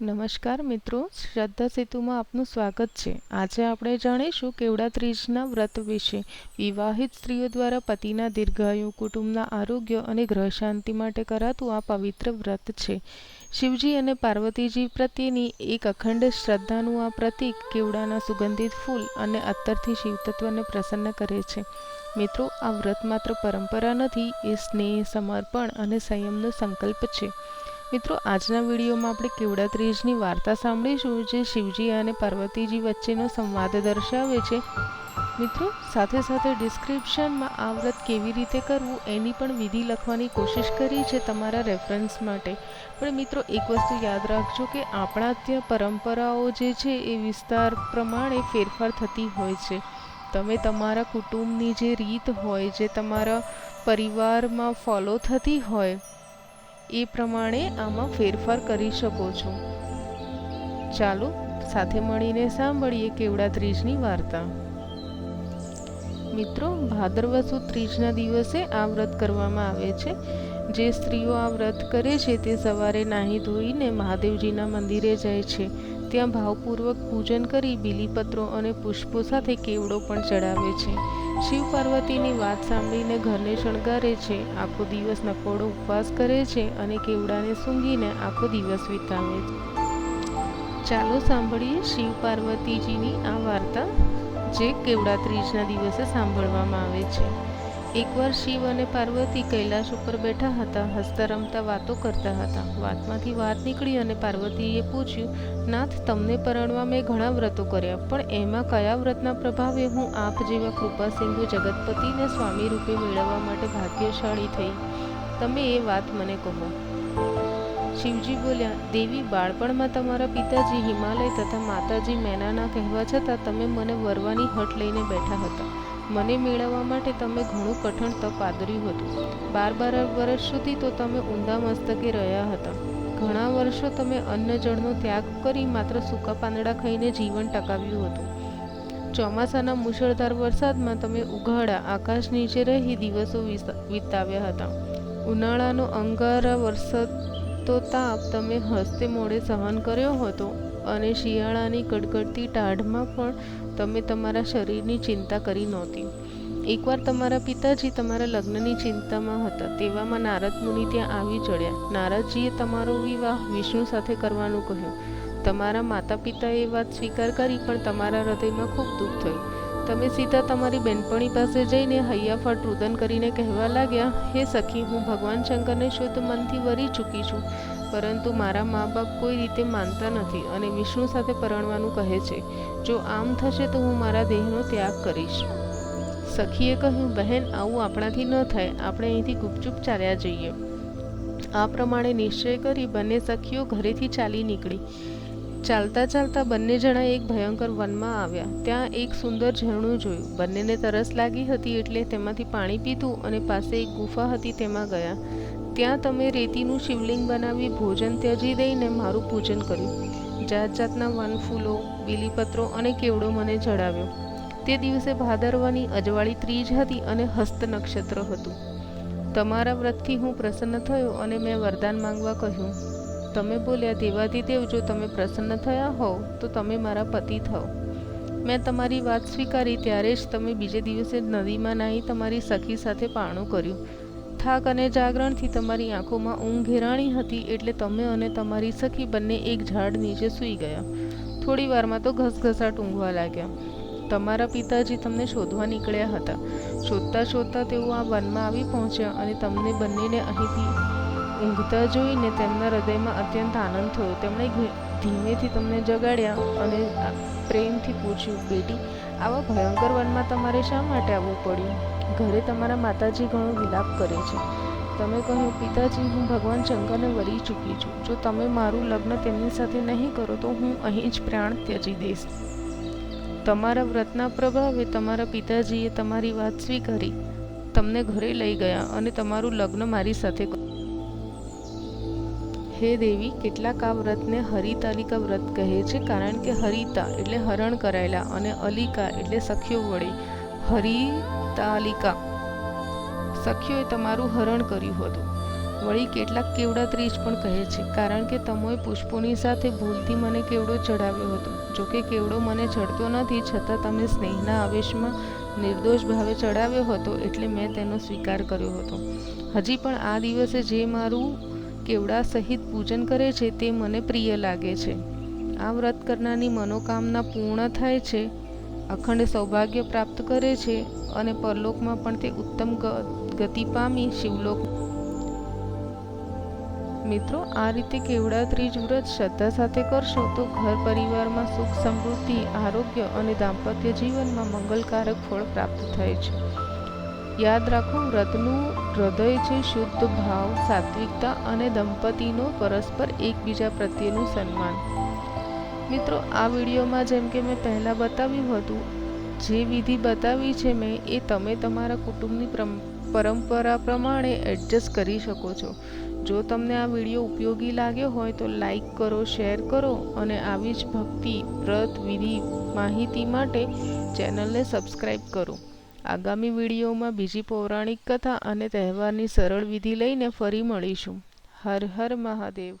નમસ્કાર મિત્રો, શ્રદ્ધા સેતુમાં આપનું સ્વાગત છે. આજે આપણે જાણીશું કેવડા ત્રીજના વ્રત વિશે. વિવાહિત સ્ત્રીઓ દ્વારા પતિના દીર્ઘાયુ, કુટુંબના આરોગ્ય અને ગ્રહ શાંતિ માટે કરાતું આ પવિત્ર વ્રત છે. શિવજી અને પાર્વતીજી પ્રત્યેની એક અખંડ શ્રદ્ધાનું આ પ્રતીક કેવડાના સુગંધિત ફૂલ અને અત્તરથી શિવતત્વને પ્રસન્ન કરે છે. મિત્રો, આ વ્રત માત્ર પરંપરા નથી, એ સ્નેહ, સમર્પણ અને સંયમનો સંકલ્પ છે. મિત્રો, આજના વિડીયોમાં આપણે કેવડા ત્રીજની વાર્તા સાંભળીશું, જે શિવજી અને પાર્વતીજી વચ્ચેનો સંવાદ દર્શાવે છે. મિત્રો, સાથે સાથે ડિસ્ક્રિપ્શનમાં આ વ્રત કેવી રીતે કરવું, એની પણ વિધિ લખવાની કોશિશ કરી છે તમારા રેફરન્સ માટે. પણ મિત્રો, એક વસ્તુ યાદ રાખજો કે આપણા ત્યાં પરંપરાઓ જે છે એ વિસ્તાર પ્રમાણે ફેરફાર થતી હોય છે. તમે તમારા કુટુંબની જે રીત હોય, જે તમારા પરિવારમાં ફોલો થતી હોય એ પ્રમાણે આમાં ફેરફાર કરી શકો છો. ચાલો સાથે મળીને સાંભળીએ કેવડા ત્રીજની વાર્તા. મિત્રો ભાદરવા સુદ ત્રીજના દિવસે આ વ્રત કરવામાં આવે છે. જે સ્ત્રીઓ આ વ્રત કરે છે તે સવારે નાહી ધોઈને મહાદેવજીના મંદિરે જાય છે. ત્યાં ભાવપૂર્વક પૂજન કરી બીલીપત્રો અને પુષ્પો સાથે કેવડો પણ ચડાવે છે. શિવ પાર્વતીની વાત સાંભળીને ઘરને શણગારે છે, આખો દિવસ નકોડો ઉપવાસ કરે છે અને કેવડાને સૂંઘીને આખો દિવસ વિતાવે છે. ચાલો સાંભળીએ શિવ પાર્વતીજીની આ વાર્તા, જે કેવડા ત્રીજના દિવસે સાંભળવામાં આવે છે. એકવાર શિવ અને પાર્વતી કૈલાશ ઉપર બેઠા હતા હસતા રમતા વાતો કરતા હતા. વાતમાંથી વાત નીકળી અને પાર્વતીએ પૂછ્યું, નાથ, તમને પરણવા મેં ઘણા વ્રતો કર્યા, પણ એમાં કયા વ્રતના પ્રભાવે હું આપ જેવા કૃપા સિંધુ જગતપતિને સ્વામી રૂપે મેળવવા માટે ભાગ્યશાળી થઈ? તમે એ વાત મને કહો. શિવજી બોલ્યા, દેવી, બાળપણમાં તમારા પિતાજી હિમાલય તથા માતાજી મેનાના કહેવા છતાં તમે મને વરવાની હટ લઈને બેઠા હતા. મને મેળવવા માટે તમે ઘણું કઠણ તપ આદર્યું હતું. બાર બાર વર્ષ સુધી તો તમે ઊંધા મસ્તકે રહ્યા હતા. ઘણા વર્ષો તમે અન્ન જળનો ત્યાગ કરી માત્ર સૂકા પાંદડા ખાઈને જીવન ટકાવ્યું હતું. ચોમાસાના મુશળધાર વરસાદમાં તમે ઉઘાડા, આકાશ નીચે રહી દિવસો વિતાવ્યા હતા. ઉનાળાનો અંગારા વરસાદતો તાપ તમે હસ્તે મોડે સહન કર્યો હતો અને શિયાળાની કડકડતી ટાઢમાં પણ તમે તમારા શરીરની ચિંતા કરી નહોતી. એકવાર તમારા પિતાજી તમારા લગ્નની ચિંતામાં હતા, તેવામાં નારદ મુનિ ત્યાં આવી ચડ્યા. નારદજીએ તમારો વિવાહ વિષ્ણુ સાથે કરવાનું કહ્યું. તમારા માતા પિતાએ વાત સ્વીકાર કરી, પણ તમારા હૃદયમાં ખૂબ દુઃખ થયું. તમે સીધા તમારી બેનપણી પાસે જઈને હૈયાફાટ રુદન કરીને કહેવા લાગ્યા, હે સખી, હું ભગવાન શંકરને શુદ્ધ મનથી વરી ચૂકી છું. પરંતુ મારા મા બાપ કોઈ રીતે માનતા નથી અને વિષ્ણુ સાથે પરણવાનું કહે છે, જો આમ થશે તો હું મારા દેહનો ત્યાગ કરીશ. સખીએ કહ્યું, બહેન, આવું આપણાથી ન થાય, આપણે અહીંથી ગુપચુપ ચાલ્યા જઈએ. આ પ્રમાણે નિશ્ચય કરી બંને સખીઓ ઘરેથી ચાલી નીકળી. ચાલતા ચાલતા બંને જણા એક ભયંકર વનમાં આવ્યા. ત્યાં એક સુંદર ઝરણું જોયું. બંનેને તરસ લાગી હતી એટલે તેમાંથી પાણી પીધું અને પાસે એક ગુફા હતી તેમાં ગયા. ત્યાં તમે રેતીનું શિવલિંગ બનાવી ભોજન ત્યજી દઈને મારું પૂજન કર્યું. જાત જાતના વનફૂલો, બીલીપત્રો અને કેવડો મને ચડાવ્યો તે દિવસે ભાદરવાની અજવાળી ત્રીજ હતી અને હસ્ત નક્ષત્ર હતું. તમારા વ્રતથી હું પ્રસન્ન થયો અને મેં વરદાન માંગવા કહ્યું, તમે બોલ્યા દેવાધિદેવ જો તમે પ્રસન્ન થયા હોવ, તો તમે મારા પતિ થાઓ. મેં તમારી વાત સ્વીકારી ત્યારે જ તમે બીજે દિવસે નદીમાં નાહી તમારી સખી સાથે પાણું કર્યું. થાક અને જાગરણથી તમારી આંખોમાં ઊંઘ ઘેરાણી હતી એટલે તમે અને તમારી સખી બંને એક ઝાડ નીચે સૂઈ ગયા. થોડી વારમાં તો ઘસઘસાટ ઊંઘવા લાગ્યા. તમારા પિતાજી તમને શોધવા નીકળ્યા હતા. શોધતા શોધતા તેઓ આ વનમાં આવી પહોંચ્યા અને તમને બંનેને અહીંથી ઊંઘતા જોઈને તેમના હૃદયમાં અત્યંત આનંદ થયો. તેમણે ધીમેથી તમને જગાડ્યા અને પ્રેમથી પૂછ્યું, બેટી, આવા ભયંકર વનમાં તમારે શા માટે આવવું પડ્યું? ઘરે તમારા માતાજી ઘણો વિલાપ કરે છે. તમે કહ્યું પિતાજી, હું ભગવાન શંકરને વરી ચૂકી છું. જો તમે મારું લગ્ન તેમની સાથે નહીં કરો, તો હું અહીં જ પ્રાણ ત્યજી દઈશ. તમારા વ્રતના પ્રભાવે તમારા પિતાજીએ તમારી વાત સ્વીકારી. તમને ઘરે લઈ ગયા અને તમારું લગ્ન મારી સાથે હે દેવી, કેટલાક આ વ્રતને હરિતાલિકા વ્રત કહે છે, કારણ કે હરિતા એટલે હરણ કરાયેલા અને અલિકા એટલે સખ્યો વડે હરિતાલિકા. સખીઓએ તમારું હરણ કર્યું હતું. વળી કેટલાક કેવડા ત્રીજ પણ કહે છે, કારણ કે તમોએ પુષ્પોની સાથે ભૂલથી મને કેવડો ચડાવ્યો હતો. જોકે કેવડો મને ચડતો નથી, છતાં તમે સ્નેહના આવેશમાં નિર્દોષ ભાવે ચડાવ્યો હતો એટલે મેં તેનો સ્વીકાર કર્યો હતો. હજી પણ આ દિવસે જે મારું કેવડા સહિત પૂજન કરે છે તે મને પ્રિય લાગે છે. આ વ્રત કરનારની મનોકામના પૂર્ણ થાય છે અખંડ સૌભાગ્ય પ્રાપ્ત કરે છે અને પરલોકમાં પણ તે ઉત્તમ ગતિ પામી શિવલોક. મિત્રો, આ રીતે કેવડા ત્રીજ વ્રત શ્રદ્ધા સાથે કરશો તો ઘર પરિવારમાં સુખ, સમૃદ્ધિ, આરોગ્ય અને દાંપત્ય જીવનમાં મંગલકારક ફળ પ્રાપ્ત થાય છે. યાદ રાખો, વ્રતનું હૃદય છે શુદ્ધ ભાવ, સાત્વિકતા અને દંપતીનો પરસ્પર એકબીજા પ્રત્યેનું સન્માન. મિત્રો, આ વિડીયોમાં જેમ કે મેં પહેલાં બતાવ્યું હતું, જે વિધિ બતાવી છે મેં, એ તમે તમારા કુટુંબની પરંપરા પ્રમાણે એડજસ્ટ કરી શકો છો. જો તમને આ વીડિયો ઉપયોગી લાગ્યો હોય તો લાઈક કરો શેર કરો અને આવી જ ભક્તિ, વ્રત, વિધિ, માહિતી માટે ચેનલને સબસ્ક્રાઈબ કરો. આગામી વિડીયોમાં બીજી પૌરાણિક કથા અને તહેવારની સરળ વિધિ લઈને ફરી મળીશું. હર હર મહાદેવ.